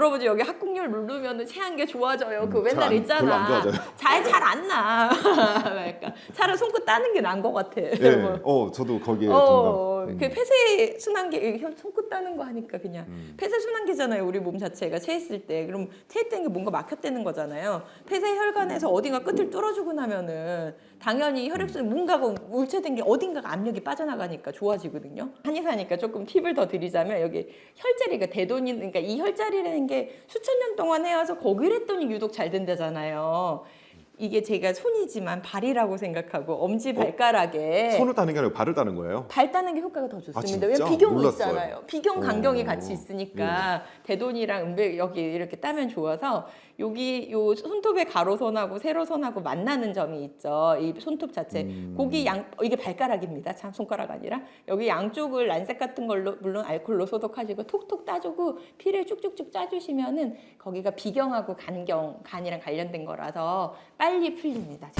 물어보지 여기 합국열 누르면 체한계 좋아져요. 그 음, 맨날 별로 안 있잖아. 좋아져요. 잘 잘 안 나. 차라리 손끝 따는 게 나은 것 같아. 예. 뭐. 어, 저도 거기에 어, 동감. 그 음. 폐쇄 순환계 혀- 손끝 따는 거 하니까 그냥 음. 폐쇄 순환계잖아요. 우리 몸 자체가 체했을 때 그럼 체했다는 게 뭔가 막혔다는 거잖아요. 폐쇄 혈관에서 어딘가 끝을 뚫어주고 나면은 당연히 혈액순 뭔가가 울체된 게 어딘가가 압력이 빠져나가니까 좋아지거든요. 한의사니까 조금 팁을 더 드리자면 여기 혈자리가 대돈이 그러니까 이 혈자리라는 게 수천 년 동안 해와서 거기를 했더니 유독 잘 된다잖아요. 이게 제가 손이지만 발이라고 생각하고 엄지 발가락에 손을 따는 게 아니고 발을 따는 거예요. 발 따는 게 효과가 더 아, 좋습니다. 진짜? 왜냐면 비경이 몰랐어요. 있잖아요. 비경 간경이 오. 같이 있으니까 대돈이랑 음백 여기 이렇게 따면 좋아서 여기 요 손톱의 가로선하고 세로선하고 만나는 점이 있죠. 이 손톱 자체. 음. 거기 양 어, 이게 발가락입니다. 참 손가락 아니라 여기 양쪽을 란색 같은 걸로 물론 알콜로 소독하시고 톡톡 따주고 피를 쭉쭉쭉 짜주시면은 거기가 비경하고 간경 간이랑 관련된 거라서 빨리 풀립니다.